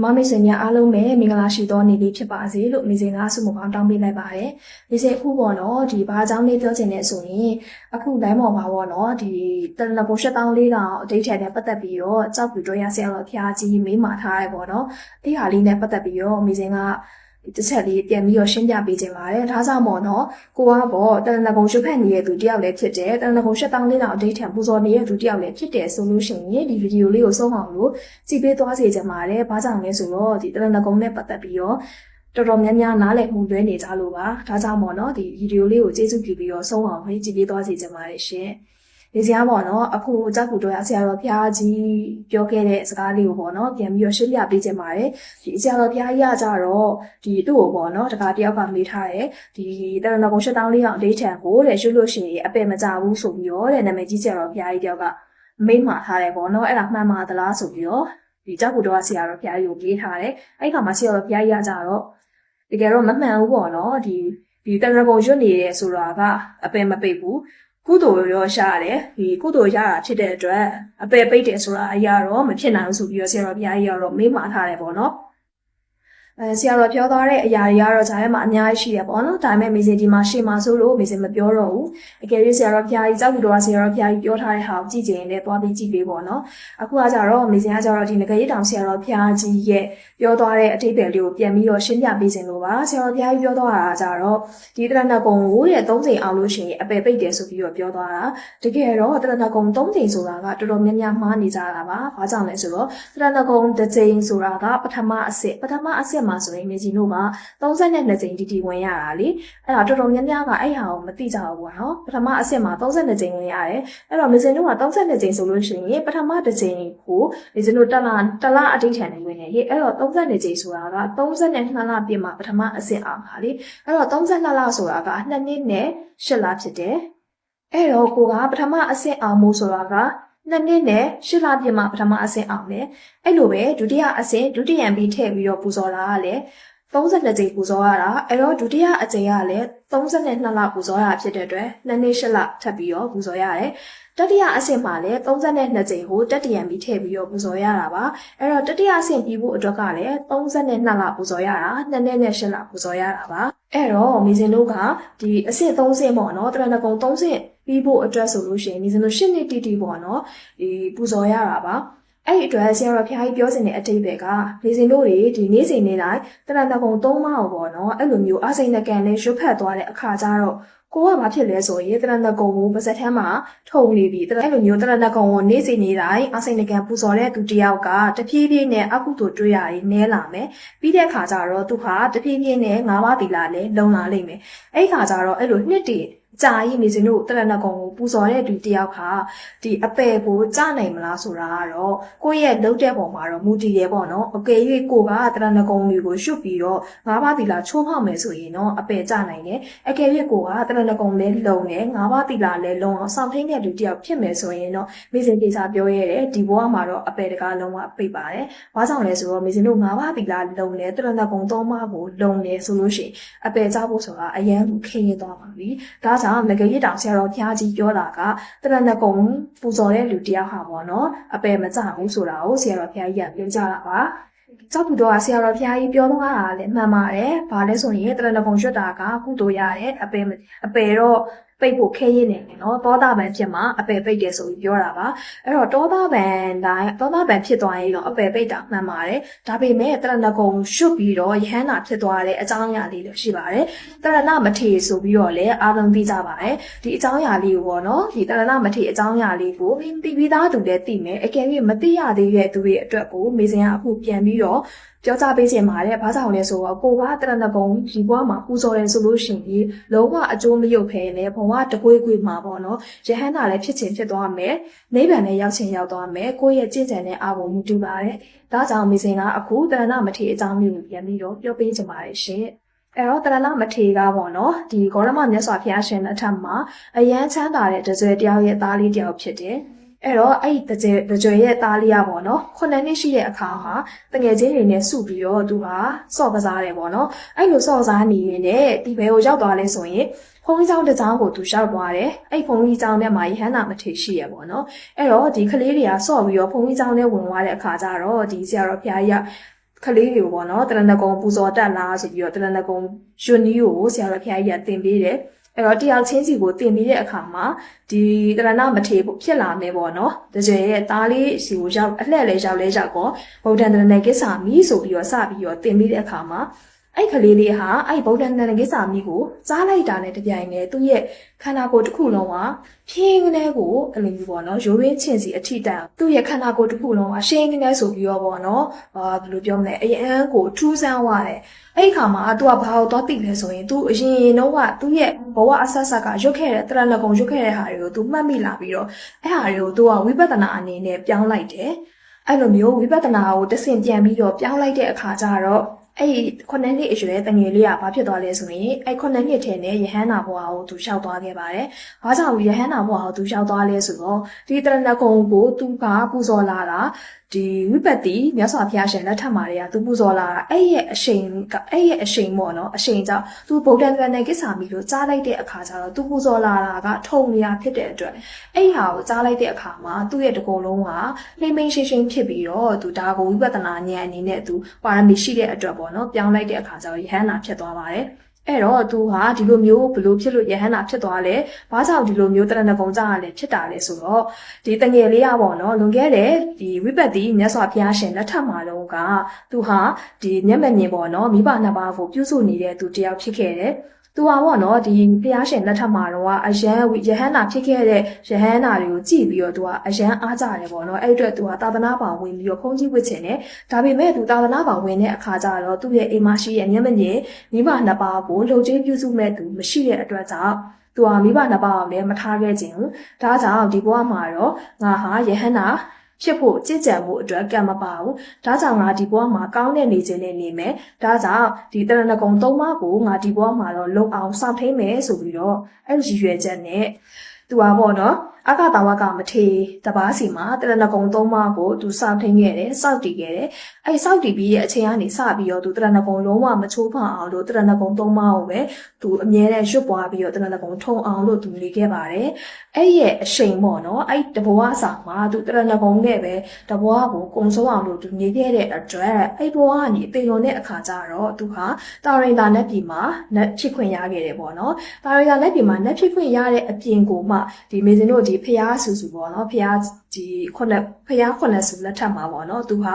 ဓမ္မမိတ်ဆွေများအားလုံးပဲမင်္ဂလာရှိသောနေ့လေးဖြစ်ပါစေလို့မိစေကဆုမကောင်းတောင်းပေးလိုက်ပါတယ်။မိစေအခုပေါ့နော်ဒီဘာအကြောင်းလေးပြောချင်လဲဆိုရင်အခု line ပေါ်မှာပေါ့နော်ဒီတရဏဂုံရှက်တောင်းလေးကအဒိဋ္ဌိနဲ့ပတ်သက်ပြီးတော့ကြောက်ပြီးတော့ရဆရာတော်ဖျားကြီးမေးမာထားရဲပေါ့နော်။ဒီဟာလေးနဲ့ပတ်သက်ပြီးတော့မိစေက တစ်ချက်လေးပြန်ပြီးတော့ရှင်းပြပေးခြင်းပါတယ်။ဒါကြောင့်မို့နော်ကိုကပေါ့တရဏဂုံရှုဖက်နေတဲ့သူတယောက်လည်းဖြစ်တယ်။တရဏဂုံရှက်တောင်းလေးကအဒိဋ္ဌိပူဇော်နေတဲ့သူတယောက်လည်းဖြစ်တယ်ဆိုလို့ရှိရင်ဒီဗီဒီယိုလေးကိုဆုံးအောင်လို့ကြည့်ပေးသွားစေချင်ပါတယ်။ဘာကြောင့်လဲဆိုတော့ဒီတရဏဂုံနဲ့ပတ်သက်ပြီးတော့တော်တော်များများနားလည်မှုလွဲနေကြလို့ပါ။ဒါကြောင့်မို့နော်ဒီဗီဒီယိုလေးကိုကျေးဇူးပြုပြီးတော့ဆုံးအောင်ကြည့်ပေးသွားစေချင်ပါတယ်ရှင်။ ဒီစရာပေါ့နော်အခုကြောက်ကူတော့ဆရာတော်ဘုရားကြီးပြောခဲ့တဲ့စကားလေးကိုပေါ့နော်ပြန်ပြီးတော့ရှင်းပြပေးခြင်းပါတယ်ဒီဆရာတော်ဘုရားကြီးကကြတော့ဒီသူ့ကိုပေါ့နော်တခါတယောက်ကမေးထားတယ်ဒီတရဏဂုံရှစ်တောင်းလေးအောင်အလေးထံကိုတဲ့ရွှေလို့ရှိရင်အပယ်မကြဘူးဆိုပြီးတော့တဲ့နာမည်ကြီးဆရာတော်ဘုရားကြီးတယောက်ကမိန့်မှာထားတယ်ပေါ့နော်အဲ့ဒါမှန်ပါသလားဆိုပြီးတော့ဒီကြောက်ကူတော့ဆရာတော်ဘုရားကြီးကိုပြေးထားတယ်အဲ့ခါမှာဆရာတော်ဘုရားကြီးကကြတော့တကယ်တော့မမှန်ဘူးပေါ့နော်ဒီဒီတရဏဂုံရွတ်နေတယ်ဆိုတာကအပယ်မပိတ်ဘူး ကုသိုလ်ရောရှာရတယ်ဒီကုသိုလ်ရတာဖြစ်တဲ့အတွက်အပယ်ပိတ်တယ်ဆိုတာအရာတော့မဖြစ်နိုင်ဘူးဆိုပြီးတော့ဆရာတော်ဘုရားကြီးကတော့မေးမှာထားတယ်ပေါ့နော် အဲဆရာတော်ပြောသွားတဲ့အရာတွေကတော့ဂျာထဲမှာအများကြီးရှိတယ်ပေါ့နော်ဒါပေမဲ့မေစင်ဒီမှာရှေ့မှာဆိုလို့မေစင်မပြောတော့ဘူးအကယ်၍ဆရာတော်ဘုရားကြီးကြောက်ဘူးတော့ဆရာတော်ဘုရားကြီးပြောထားတဲ့ဟာကိုကြည့်ကြရင်လည်းသွားပြီးကြည့်ပေးပေါ့နော်အခုကကြတော့မေစင်ကကြတော့ဒီငကရတောင်ဆရာတော်ဘုရားကြီးရဲ့ပြောသွားတဲ့အထိပ္ပယ်လေးကိုပြန်ပြီးတော့ရှင်းပြပေးခြင်းလို့ပါဆရာတော်ဘုရားကြီးပြောသွားတာကကြတော့ဒီတရဏဂုံကိုတဲ့၃ချိန်အောင်လို့ရှိရင်အပယ်ပိတ်တယ်ဆိုပြီးတော့ပြောသွားတာတကယ်တော့တရဏဂုံ၃ချိန်ဆိုတာကတော်တော်များများမှားနေကြတာပါဘာကြောင့်လဲဆိုတော့တရဏဂုံတစ်ချိန်ဆိုတာကပထမအစစ်ပထမအစစ်မှာဆိုရင်မြေကြီးတို့က32ချိန်တီတီဝင်ရတာလေအဲ့ဒါတော်တော်များများကအဲ့ဟာကိုမသိကြဘူးပေါ့နော်ပထမအစစ်မှာ32ချိန်ဝင်ရတယ်အဲ့တော့မြေကြီးတို့က32ချိန်ဆိုလို့ရှိရင်ပထမတစ်ချိန်ကိုမြေကြီးတို့တက်လာတက်လာအတိတ်ထန်နေဝင်နေဟေ့အဲ့တော့32ချိန်ဆိုတာက32လပြည့်မှာပထမအစစ်အောင်ပါလေအဲ့တော့32လဆိုတာက2နှစ်နဲ့8လဖြစ်တယ်အဲ့တော့ကိုကပထမအစစ်အောင်မှုဆိုတာက နှစ်နှစ်နဲ့ရှစ်လပြည့်မှာပထမအဆင့်အောင်တယ်။အဲ့လိုပဲဒုတိယအဆင့်ဒုတိယံပြီးထည့်ပြီးတော့ပူဇော်တာကလည်း32ကြိမ်ပူဇော်ရတာအဲ့တော့ဒုတိယအကြိမ်ကလည်း32လပူဇော်ရဖြစ်တဲ့အတွက်နှစ်နှစ်ရှစ်လထပ်ပြီးတော့ပူဇော်ရတယ်။တတိယအဆင့်မှာလည်း32ကြိမ်ကိုတတိယံပြီးထည့်ပြီးတော့ပူဇော်ရတာပါ။အဲ့တော့တတိယအဆင့်ပြီးဖို့အတွက်ကလည်း32လပူဇော်ရတာနှစ်နှစ်နဲ့ရှစ်လပူဇော်ရတာပါ။အဲ့တော့မိစင်တို့ကဒီအဆင့်3ဆင့်ပေါ့နော်တရဏဂုံ3ဆင့် ပြီးဖို့အတွက်ဆိုလို့ရှိရင်မိစင်တို့8နှစ်တိတိပေါ့နော်ဒီပူဇော်ရတာပါအဲ့ဒီအတွက်ဆရာတော်ဖျားကြီးပြောစင်တဲ့အတိတ်ပဲကလေစင်တို့တွေဒီနေ့စဉ်နေ့တိုင်းတရဏဂုံ3မောက်ပေါ့နော်အဲ့လိုမျိုးအစိမ့်နကန်နဲ့ရွတ်ဖက်သွားတဲ့အခါကျတော့ကိုကဘာဖြစ်လဲဆိုရင်တရဏဂုံကိုပါဇက်ထမ်းမှာထုံနေပြီတရအဲ့လိုမျိုးတရဏဂုံကိုနေ့စဉ်နေ့တိုင်းအစိမ့်နကန်ပူဇော်တဲ့သူတယောက်ကတဖြည်းဖြည်းနဲ့အကုသိုလ်တွေ့ရရင်နဲလာမယ်ပြီးတဲ့အခါကျတော့သူဟာတဖြည်းဖြည်းနဲ့ငါးပါးတီလာလည်းလုံလာလိမ့်မယ်အဲ့ခါကျတော့အဲ့လိုနှစ်တည် ကြာရင်နေစင်တို့တရဏဂုံကိုပူဇော်တဲ့သူတယောက်ခါဒီအပယ်ကိုကြားနိုင်မလားဆိုတာကတော့ကိုယ့်ရဲ့လုပ်တဲ့ပုံမှာတော့မူတည်ရဲပေါ့နော်အကယ်၍ကိုကတရဏဂုံတွေကိုရှုပ်ပြီးတော့ငါးပါးတီလာချိုးဖောက်မယ်ဆိုရင်တော့အပယ်ကြားနိုင်တယ်အကယ်၍ကိုကတရဏဂုံလဲလုံတယ်ငါးပါးတီလာလဲလုံအောင်စောင့်ထိန်တဲ့လူတယောက်ဖြစ်မယ်ဆိုရင်တော့မိစင်ကိစ္စပြောရဲတယ်ဒီဘဝမှာတော့အပယ်တကားလုံးဝပိတ်ပါတယ်ဘာကြောင့်လဲဆိုတော့မိစင်တို့ငါးပါးတီလာလုံတယ်တရဏဂုံသုံးပါးကိုလုံတယ်ဆိုလို့ရှိရင်အပယ်ကြားဖို့ဆိုတာအရန်ခင်းရသွားပါပြီဒါကြောင့်ငကရစ်တောင်ဆရာတော်ဘုရားကြီးပြောတာကတရဏဂုံပူဇော်တဲ့လူတယောက်ဟာပေါ့နော်အပယ်မကြဘူးဆိုတာကိုဆရာတော်ဘုရားကြီးကပြောကြတာပါကျောက်ပူတော်ကဆရာတော်ဘုရားကြီးပြောတော့တာလည်းမှန်ပါတယ်။ဘာလဲဆိုရင်တရဏဂုံရွတ်တာကကုသိုလ်ရတယ်အပယ်အပယ်တော့ ပိတ်ဖို့ခဲရင်းနေတယ်နော်တောတာပန်ဖြစ်မှာအပယ်ပိတ်တယ်ဆိုပြီးပြောတာပါအဲ့တော့တောတာပန်တိုင်းတောတာပန်ဖြစ်သွားရင်တော့အပယ်ပိတ်တာမှန်ပါတယ်ဒါပေမဲ့တရဏဂုံရှုပ်ပြီးတော့ယဟန္တာဖြစ်သွားတဲ့အကြောင်းအရာလေးလည်းရှိပါတယ်တရဏမထေဆိုပြီးတော့လည်းအားလုံးသိကြပါတယ်ဒီအကြောင်းအရာလေးကိုပေါ့နော်ဒီတရဏမထေအကြောင်းအရာလေးကိုသိပြီးသားသူလည်းသိမယ်အကယ်၍မသိရသေးတဲ့သူတွေအတွက်ကိုမေစင်ကအခုပြန်ပြီးတော့ ပြောကြပေးခြင်းပါတယ်။ဘာကြောင့်လဲဆိုတော့ကိုကတရဏဂုံဒီဘဝမှာပူဇော်တယ်ဆိုလို့ရှိရင်လုံးဝအကျိုးမရုပ်ဖဲနဲ့ဘဝတကွေးကွေးမှာပေါ့နော်။ယဟန္တာလည်းဖြစ်ခြင်းဖြစ်သွားမယ်။နိဗ္ဗာန်လည်းရောက်ခြင်းရောက်သွားမယ်။ကိုယ့်ရဲ့ကြင်ကြံတဲ့အာဘုံမူတူပါတယ်။ဒါကြောင့်မိစဉ်ကအခုတရဏမထေအကြောင်းမျိုးကိုပြန်ပြီးတော့ပြောပေးချင်ပါတယ်ရှင်။အဲ့တော့တရဏမထေကပေါ့နော်ဒီဂေါရမမြတ်စွာဘုရားရှင်အထက်မှာအယမ်းချမ်းသာတဲ့တကြွယ်တယောက်ရဲ့သားလေးတယောက်ဖြစ်တယ်။ အဲ့တော့အဲ့ဒီတကြွတကြွရဲ့သားလေးရပေါ့နော်ခုနှစ်နှစ်ရှိတဲ့အခါမှာတငယ်ချင်းတွေနဲ့စုပြီးတော့သူဟာစော့ကစားတယ်ပေါ့နော်အဲ့လိုစော့ကစားနေရင်လည်းဒီဘဲကိုရောက်သွားလဲဆိုရင်ဖုန်းကြီးเจ้าတစ်เจ้าကိုသူရှောက်သွားတယ်အဲ့ဖုန်းကြီးเจ้าနဲ့မှယဟန္တာမထေရှိရပေါ့နော်အဲ့တော့ဒီကလေးတွေကစော့ပြီးတော့ဖုန်းကြီးเจ้าနဲ့ဝင်သွားတဲ့အခါကျတော့ဒီဆရာတော်ဖျားကြီးက ခလေးတွေကိုပေါ့နော်တရဏဂုံပူဇော်တက်လားဆိုပြီးတော့တရဏဂုံယွနီကိုဆရာတော်ဖျားကြီးကတင်ပေးတယ် အဲ့တော့တရားချင်းစီကိုတင်ပြီးတဲ့အခါမှာဒီတရဏမထေဖို့ဖြစ်လာမယ်ပေါ့နော်တကြွရဲ့သားလေးစီကိုရောက်အလှည့်လဲရောက်လဲရောက်တော့ဗုဒ္ဓံတရဏကိစ္ဆာမီဆိုပြီးတော့စပြီးတော့တင်ပြီးတဲ့အခါမှာ အဲ့ကလေးလေးဟာအဲ့ဗုဒ္ဓနာကိစ္စမျိုးကိုကြားလိုက်တာနဲ့တပြိုင်တည်းသူ့ရဲ့ခန္ဓာကိုယ်တစ်ခုလုံးကဖြင်းကလေးကိုအဲ့လိုမျိုးပေါ့နော်ရိုးရင်းချင်စီအထိတန်သူ့ရဲ့ခန္ဓာကိုယ်တစ်ခုလုံးကရှင်းကလေးဆိုပြီးတော့ပေါ့နော်အာဘယ်လိုပြောမလဲအရန်ကိုထူးဆန်းသွားတယ်အဲ့ဒီခါမှာသူကဘာကိုသွားသိလဲဆိုရင်သူအရင်ရင်တော့ကသူ့ရဲ့ဘဝအဆက်ဆက်ကရွတ်ခဲ့တဲ့တရဏဂုံရွတ်ခဲ့တဲ့ဟာတွေကိုသူမှတ်မိလာပြီးတော့အဲ့ဟာတွေကိုသူကဝိပဿနာအနေနဲ့ပြောင်းလိုက်တယ်အဲ့လိုမျိုးဝိပဿနာကိုတဆင့်ပြန်ပြီးတော့ပြောင်းလိုက်တဲ့အခါကျတော့ အဲ့ဒီခုနှစ်နှစ်အရွယ်တငယ်လေးကဘာဖြစ်သွားလဲဆိုရင်အဲ့ခုနှစ်နှစ်ထဲနဲ့ယဟန္တာဘဝကိုသူလျှောက်သွားခဲ့ပါတယ်။ဘာကြောင့်ယဟန္တာဘဝကိုသူလျှောက်သွားလဲဆိုတော့ဒီတရဏဂုံကိုသူကပူဇော်လာတာ ဒီဝိပတ္တိမြတ်စွာဘုရားရှင်လက်ထက်မှာတွေကသူပူဇော်လာတာအဲ့ရဲ့အရှိန်ကအဲ့ရဲ့အရှိန်ပေါ့နော်အရှိန်ကြောင့်သူဗုဒ္ဓံကနဲ့ကိစ္ဆာမီလို့ကြားလိုက်တဲ့အခါကျတော့သူပူဇော်လာတာကထုံနေရဖြစ်တဲ့အတွက်အဲ့ဟာကိုကြားလိုက်တဲ့အခါမှာသူ့ရဲ့တကုံလုံးကလိမ့်မိန်ရှင်းရှင်းဖြစ်ပြီးတော့သူဒါကိုဝိပဿနာဉာဏ်အနေနဲ့သူပါရမီရှိတဲ့အတွက်ပေါ့နော်ပြောင်းလိုက်တဲ့အခါကျတော့ယဟန္တာဖြစ်သွားပါတယ် အဲ့တော့သူဟာဒီလိုမျိုးဘလို့ဖြစ်လို့ယဟန္တာဖြစ်သွားလဲ။ဘာကြောင့်ဒီလိုမျိုးတရဏဂုံကြရလဲဖြစ်တာလဲဆိုတော့ဒီတငယ်လေးရပေါ့နော်လွန်ခဲ့တဲ့ဒီဝိပဿနာမြတ်စွာဘုရားရှင်လက်ထက်မှာတော့ကသူဟာဒီမျက်မမြင်ပေါ့နော်မိဘနှစ်ပါးကိုပြုစုနေတဲ့သူတယောက်ဖြစ်ခဲ့တယ်။ သူဟာပေါ့နော်ဒီဘုရားရှင်လက်ထက်မှာတော့အယံယဟန္တာဖြစ်ခဲ့တဲ့ယဟန္တာတွေကိုကြည့်ပြီးတော့သူကအယံအားကြတယ်ပေါ့နော်အဲ့အတွက်သူကသာသနာ့ဘောင်ဝင်ပြီးတော့ခုံးကြီးဝစ်ချင်တယ်ဒါပေမဲ့သူသာသနာ့ဘောင်ဝင်တဲ့အခါကျတော့သူ့ရဲ့အိမ်မရှိရဲ့မျက်မမြင်မိဘနှစ်ပါးကိုလှုပ်ချင်းပြုစုမဲ့သူမရှိတဲ့အတွက်ကြောင့်သူဟာမိဘနှစ်ပါးအောင်လည်းမထားခဲ့ခြင်း။ဒါကြောင့်ဒီဘဝမှာတော့ငါဟာယဟန္တာ ဖြစ်ဖို့ကြည်ကြံမှုအတွက်ကံမပါဘူး။ဒါကြောင့်ငါဒီဘဝမှာကောင်းတဲ့နေခြင်းနဲ့နေမယ်။ဒါကြောင့်ဒီတရဏဂုံသုံးပါးကိုငါဒီဘဝမှာတော့လုံအောင်စောင့်ထိန်မယ်ဆိုပြီးတော့အဲ့ဒီရည်ရွယ်ချက်နဲ့သူဟာပေါ့နော် အကတာဝကမထေတပားစီမှာတရဏဂုံသုံးပါးကိုသူစောင့်ထိန်ခဲ့တယ်စောင့်တည်ခဲ့တယ်အဲ့စောင့်တည်ပြီးရဲ့အချိန်ကနေစပြီးတော့သူတရဏဂုံလုံးဝမချိုးဖောက်အောင်လို့တရဏဂုံသုံးပါးကိုပဲသူအမြဲတမ်းရွတ်ပွားပြီးတော့တရဏဂုံထုံအောင်လို့သူနေခဲ့ပါတယ်အဲ့ရဲ့အရှိန်ပေါ့နော်အဲ့တဘဝဆောင်မှာသူတရဏဂုံနဲ့ပဲတဘဝကိုကုံဆုံးအောင်လို့သူနေခဲ့တဲ့အတွက်အဲ့ဘဝကနေအသိဉာဏ်တဲ့အခါကျတော့သူဟာတာရိန်တာနဲ့ပြည်မှာနတ်ဖြစ်ခွင့်ရခဲ့တယ်ပေါ့နော်တာရိန်တာနဲ့ပြည်မှာနတ်ဖြစ်ခွင့်ရတဲ့အပြင်ကိုမှဒီမေဇင်တို့ဒီဖျားဆူဆူပေါ့နော်ဖျားဒီခုနဖျားခုနဆူလက်ထက်မှာပေါ့နော်သူဟာ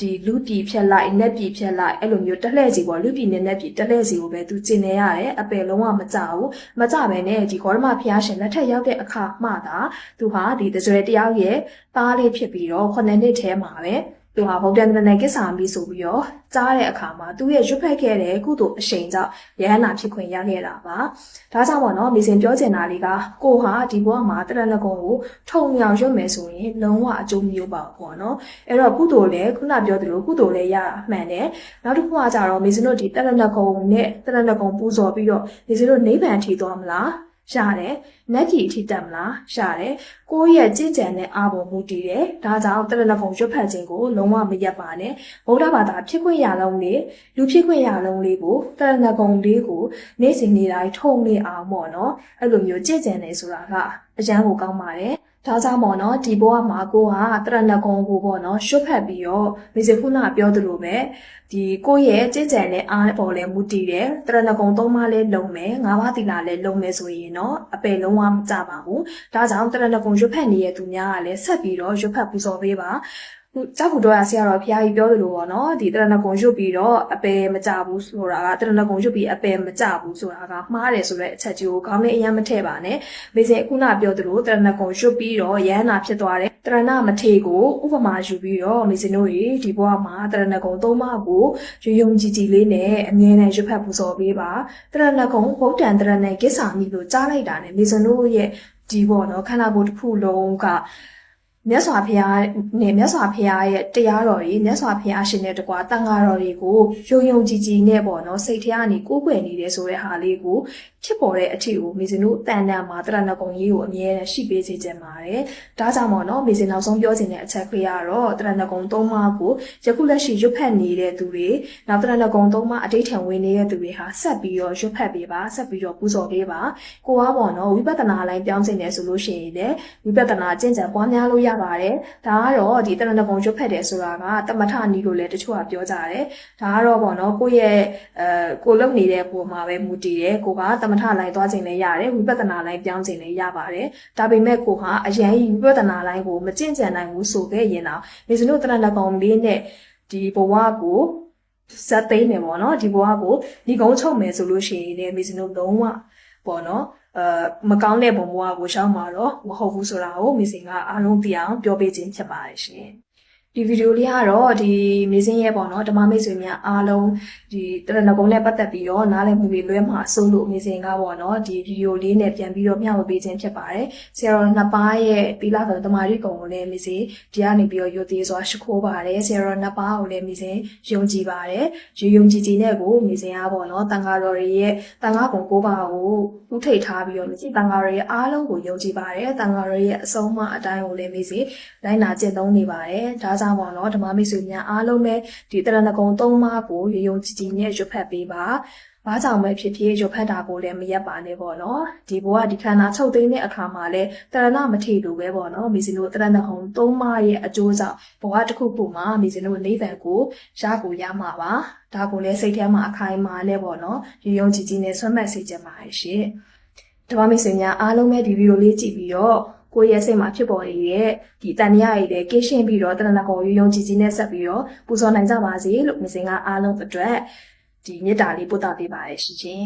ဒီလူပြည်ဖြက်လိုက်နက်ပြည်ဖြက်လိုက်အဲ့လိုမျိုးတက်လှည့်စီပေါ့လူပြည်နဲ့နက်ပြည်တက်လှည့်စီကိုပဲသူကျင်နေရတယ်အပယ်လုံးဝမကြဘူးမကြဘဲနဲ့ဒီဂေါရမဖျားရှင်လက်ထက်ရောက်တဲ့အခါမှသာသူဟာဒီတကြွယ်တယောက်ရဲ့သားလေးဖြစ်ပြီးတော့ခုနှစ်နှစ်ထဲမှာပဲ သူဟာဗုဒ္ဓံတနကိစ္ဆာမီဆိုပြီးတော့ကြားတဲ့အခါမှာသူရဲ့ရွတ်ဖက်ခဲ့တဲ့ကုသိုလ်အရှိန်ကြောင့်ယဟန္တာဖြစ်ခွင့်ရခဲ့တာပါ။ဒါကြောင့်ပေါ့နော်မိစဉ်ပြောချင်တာလေးကကိုဟာဒီဘဝမှာတရဏဂုံကိုထုံမြောင်ရွတ်မယ်ဆိုရင်လုံးဝအကျိုးမျိုးပါပေါ့နော်။အဲ့တော့ကုသိုလ်လည်းခုနပြောသလိုကုသိုလ်လည်းရမှန်တယ်။နောက်တစ်ခုကကြတော့မိစဉ်တို့ဒီတရဏဂုံနဲ့တရဏဂုံပူဇော်ပြီးတော့မိစဉ်တို့နိဗ္ဗာန်ထီသွားမလား။ ရတယ်။နက်ကြီးအထိတက်မလား။ရတယ်။ကိုယ့်ရဲ့ကြင်ကြံတဲ့အာဘော်မူတည်တယ်။ဒါကြောင့်တရဏဂုံရွတ်ဖတ်ခြင်းကိုလုံးဝမရက်ပါနဲ့။ဗုဒ္ဓဘာသာဖြစ်ခွင့်ရလုံးလေးလူဖြစ်ခွင့်ရလုံးလေးကိုတရဏဂုံလေးကိုနေ့စဉ်နေ့တိုင်းထုံနေအောင်ပေါ့နော်။အဲ့လိုမျိုးကြင်ကြံနေဆိုတာကအရန်ကိုကောင်းပါတယ်။ ဒါကြောင့်ပေါ့နော်ဒီဘဝမှာကိုကတရဏဂုံကိုပေါ့နော်ရွတ်ဖတ်ပြီးတော့မေဇေခုနပြောသလိုပဲဒီကိုယ့်ရဲ့ကြည်ကြံတဲ့အားပေါ်လဲမူတည်တယ်တရဏဂုံသုံးပါးလဲလုံမယ်ငါးပါးသီလလဲလုံမယ်ဆိုရင်တော့အပယ်လုံးဝမကြပါဘူးဒါကြောင့်တရဏဂုံရွတ်ဖတ်နေတဲ့သူများကလည်းဆက်ပြီးတော့ရွတ်ဖတ်ပူဇော်ပေးပါ ကြောက်ဘူးတော့ဆရာတော်ဘုရားကြီးပြောသလိုပေါ့နော်ဒီတရဏဂုံရွတ်ပြီးတော့အပယ်မကြဘူးဆိုတာကတရဏဂုံရွတ်ပြီးအပယ်မကြဘူးဆိုတာကမှားတယ်ဆိုတဲ့အချက်ကြီးကိုကောင်းတဲ့အရင်မထည့်ပါနဲ့မေစင်အခုနပြောသလိုတရဏဂုံရွတ်ပြီးတော့ရဟန္တာဖြစ်သွားတယ်တရဏမထေကိုဥပမာယူပြီးတော့မေစင်တို့ရေဒီဘဝမှာတရဏဂုံသုံးပါးကိုယုံယုံကြည်ကြည်လေးနဲ့အမြဲတမ်းရွတ်ဖတ်ပူဇော်ပေးပါတရဏဂုံဗုဒ္ဓံတရဏကိစ္ဆာမိလို့ကြားလိုက်တာနဲ့မေစင်တို့ရဲ့ဒီပေါ့နော်ခန္ဓာကိုယ်တစ်ခုလုံးက မြတ်စွာဘုရားနဲ့မြတ်စွာဘုရားရဲ့တရားတော်တွေမြတ်စွာဘုရားရှင်နဲ့တကွာတန်ဃာတော်တွေကိုယုံယုံကြည်ကြည်နဲ့ပေါ့နော်စိတ်ထဲကနေကိုးကွယ်နေတယ်ဆိုတဲ့ဟာလေးကိုဖြစ်ပေါ်တဲ့အထီကိုမေဇင်တို့တန်တန်မှာတရဏဂုံကြီးကိုအမြဲတမ်းရှိပေးစေချင်ပါတယ်။ဒါကြောင့်ပေါ့နော်မေဇင်နောက်ဆုံးပြောချင်တဲ့အချက်ခွေကတော့တရဏဂုံသုံးပါးကိုယခုလက်ရှိရွတ်ဖတ်နေတဲ့သူတွေနောက်တရဏဂုံသုံးပါးအတိတ်ထံဝင်နေတဲ့သူတွေဟာဆက်ပြီးတော့ရွတ်ဖတ်ပေးပါဆက်ပြီးတော့ပူဇော်ပေးပါ။ကိုကပေါ့နော်ဝိပဿနာလိုင်းပြောင်းစင်နေဆိုလို့ရှိရင်လည်းဝိပဿနာကျင့်ကြံပွားများလို့ရပါတယ်ဒါကတော့ဒီတရဏဂုံရွတ်ဖက်တယ်ဆိုတာကတမထနီလို့လည်းတချို့ကပြောကြတယ်ဒါကတော့ပေါ့နော်ကိုယ့်ရဲ့အဲကိုလုံနေတဲ့ပုံမှာပဲမူတည်တယ်ကိုကတမထလိုင်းသွားခြင်းလည်းရတယ်ဝိပဿနာလိုင်းပြောင်းခြင်းလည်းရပါတယ်ဒါပေမဲ့ကိုဟာအရန်ကြီးဝိပဿနာလိုင်းကိုမကျင့်ကြံနိုင်ဘူးဆိုခဲ့ရင်တော့နေစနုတရဏဂုံလေးနဲ့ဒီဘဝကိုဇက်သိမ်းမယ်ပေါ့နော်ဒီဘဝကိုဒီကုန်းချုပ်မယ်ဆိုလို့ရှိရင်လည်းမေစနုလုံးဝပေါ့နော် အဲမကောင်းတဲ့ဘုံဘဝကိုရှောင်းမှာတော့မဟုတ်ဘူးဆိုတာကိုမေစင်ကအားလုံးသိအောင်ပြောပေးခြင်းဖြစ်ပါတယ်ရှင် ဒီဗီဒီယိုလေးကတော့ဒီမေစင်ရဲ့ပေါ့နော်ဓမ္မမိတ်ဆွေများအားလုံးဒီတရဏဂုံနဲ့ပတ်သက်ပြီးတော့နားလည်မှုတွေလွဲမှာအဆုံးလို့မေစင်ကပေါ့နော်ဒီဗီဒီယိုလေးနဲ့ပြန်ပြီးတော့မျှဝေပေးခြင်းဖြစ်ပါတယ်ဆရာတော်နှစ်ပါးရဲ့သီလတော်တမာရီကုံကိုလည်းမေစင်ဒီကနေပြီးတော့ယုတ်သေးစွာရှိခိုးပါတယ်ဆရာတော်နှစ်ပါးကိုလည်းမေစင်ယုံကြည်ပါတယ်ယုံယုံကြည်ကြည်နဲ့ကိုမေစင်ကပေါ့နော်တန်ဃာတော်တွေရဲ့တန်ဃာကုံကိုးပါကိုဥထိတ်ထားပြီးတော့မေစင်တန်ဃာတော်ရဲ့အားလုံးကိုယုံကြည်ပါတယ်တန်ဃာတော်ရဲ့အဆုံးအမအတိုင်းကိုလည်းမေစင်လိုက်နာကျင့်သုံးနေပါတယ်ဒါကြောင့်ပေါ့နော်ဓမ္မမိတ်ဆွေများအားလုံးပဲဒီတရဏဂုံသုံးပါးကိုယုံယုံကြည်ကြည်နဲ့ရွတ်ဖတ်ပေးပါဘာကြောင့်ပဲဖြစ်ဖြစ်ရွတ်ဖတ်တာကိုလည်းမရက်ပါနဲ့ပေါ့နော်ဒီဘဝဒီခန္ဓာချုပ်သိမ်းတဲ့အခါမှာလည်းတရဏမထေလိုပဲပေါ့နော်မိစင်တို့တရဏဂုံသုံးပါးရဲ့အကျိုးကြောင့်ဘဝတစ်ခုခုမှာမိစင်တို့နိဗ္ဗာန်ကိုရကိုရမှာပါဒါကိုလည်းစိတ်ထဲမှာအခိုင်အမာနဲ့ပေါ့နော်ယုံယုံကြည်ကြည်နဲ့ဆွမ်းမက်စေချင်ပါတယ်ရှင်ဓမ္မမိတ်ဆွေများအားလုံးပဲဒီဗီဒီယိုလေးကြည့်ပြီးတော့ ကိုယ့်ရဲ့စိတ်မှာဖြစ်ပေါ်နေတဲ့ဒီတန်တရားတွေလည်းကင်းရှင်းပြီးတော့တဏှာကိုယုံယုံကြည်ကြည်နဲ့ဆက်ပြီးတော့ပူဇော်နိုင်ကြပါစေလို့မြစင်ကအားလုံးအတွက်ဒီမေတ္တာလေးပို့တာပေးပါရရှင်